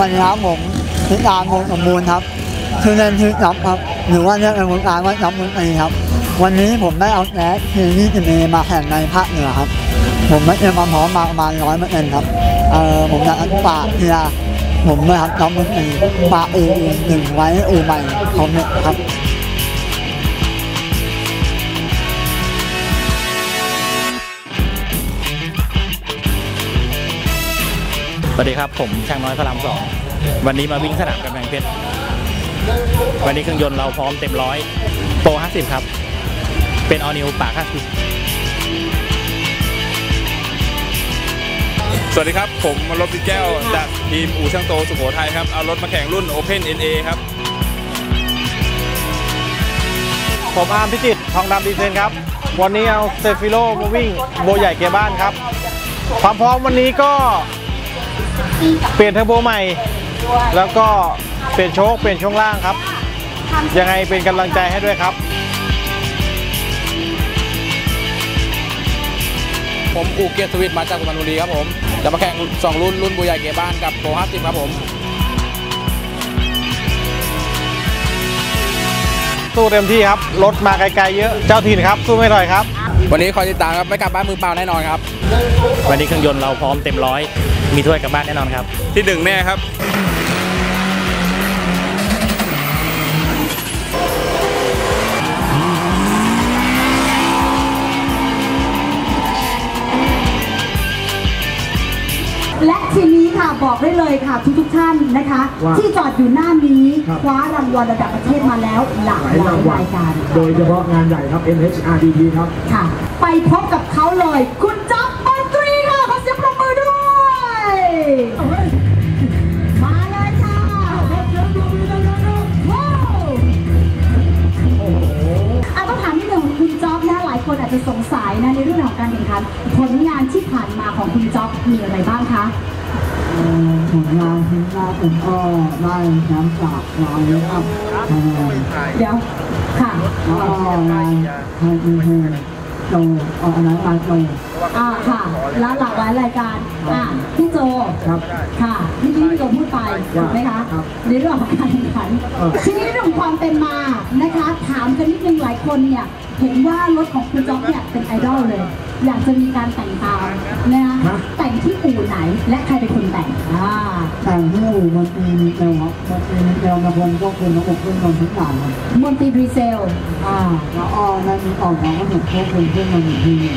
วัสดีครับผมพิกามวงสมบูรณ์ครับชื่อเล่นชื่อจ๊อบครับ หรือว่าเรียกในวงการว่าจ๊อบมุนตีครับ วันนี้ผมได้เอาแก๊สทีนี่จะมีมาแข่งในภาคเหนือครับ ผมไม่เตรียมความพร้อมมาประมาณร้อยเปอร์เซ็นต์ครับเออผมอยากฝากเฮียผมนะครับจ๊อบมุนตรีฝากอู่หนึ่งไว้อู่ใหม่คอมเนี่ยครับ สวัสดีครับ ผมช่างน้อยพระรามสองวันนี้มาวิ่งสนามกำแพงเพชรวันนี้เครื่องยนต์เราพร้อมเต็มร้อยโปร50 ครับ เป็นออนิวปาก50สวัสดีครับ ผมรถปิดแก้ว จากทีมอู่ช่างโตสุโขทัยครับ เอารถมาแข่งรุ่น Open NA ครับ ผมอาร์มพิจิตรทองดำดีเซนครับ วันนี้เอาเซฟิโลมาวิ่งโบใหญ่เกียร์บ้านครับ ความพร้อมวันนี้ก็ เปลี่ยนเทอร์โบใหม่ แล้วก็เปลี่ยนโชคเปลี่ยนช่วงล่างครับ ยังไงเป็นกำลังใจให้ด้วยครับ ผมอูเกียร์สวิตมาจากสุพรรณบุรีครับผม จะมาแข่ง 2 รุ่นรุ่นบุญใหญ่เกียร์บ้านกับโปร50ครับผม สู้เต็มที่ครับ รถมาไกลๆเยอะ เจ้าถิ่นครับ สู้ไม่ถอยครับ วันนี้คอยติดตามครับ ไม่กลับบ้านมือเปล่าแน่นอนครับ วันนี้เครื่องยนต์เราพร้อมเต็มร้อย มีถ้วยกลับบ้านแน่นอนครับ ที่หนึ่งแน่ครับ ทีนี้ค่ะบอกได้เลยค่ะทุกทุกๆท่านนะคะที่จอดอยู่หน้านี้คว้ารางวัลระดับประเทศมาแล้วหลากหลายรายการโดยเฉพาะงานใหญ่ครับ NHRDP ครับ ค่ะ ไปพบกับเขาเลย คุณจ๊อบ ผลงานที่ผ่านมาของคุณจ๊อบมีอะไรบ้างคะเอ่อผลงานที่น่าผมก็ได้แชมป์จากร้อยครับเอ่อเดี๋ยว ค่ะแล้วก็งานไทยอีเวนต์ โจเอาอันนั้นมาโจ อ่าค่ะ แล้วหลากหลายรายการอ่าพี่โจครับค่ะเมื่อกี้พี่โจพูดไปถูกไหมคะครับในเรื่องของการแข่งขันเออ ทีนี้เรื่องของความเป็นมานะคะ ถามกันนิดนึงหลายคนเนี่ยเห็นว่ารถของคุณจ๊อบเนี่ยเป็นไอดอลเลย อยากจะมีการแต่งตามนะคะแต่งที่อู่ไหนและใครเป็นคนแต่งอ่าแต่งที่อู่มันมีมีเซลครับมันมีมีเซลมาคนก็คือระบบเครื่องยนต์ทุกอย่างครับมนตรีดีเซลอ่าแล้วอ้อนั่นมีออกของก็ถูกควบคุมเครื่องยนต์อีกทีหนึ่ง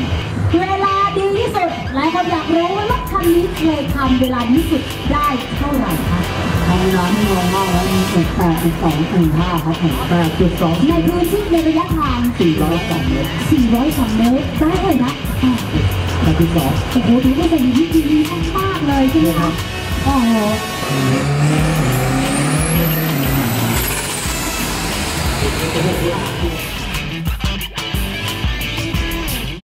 เวลาดีที่สุดหลายคนอยากรู้ว่ารถคันนี้เคยทำเวลาดีที่สุดได้เท่าไหร่คะทำงานที่โรงงานแล้วมีจุดแปดจุดสองสี่ห้าครับผมแปดจุดสองในพื้นที่ในระยะทางสี่ร้อยสองเมตร402เมตรได้เลยนะอะแปดจุดสองโอ้โหถือว่าเป็นสิ่งที่ดีมากๆเลยใช่ไหมคะโอ้โห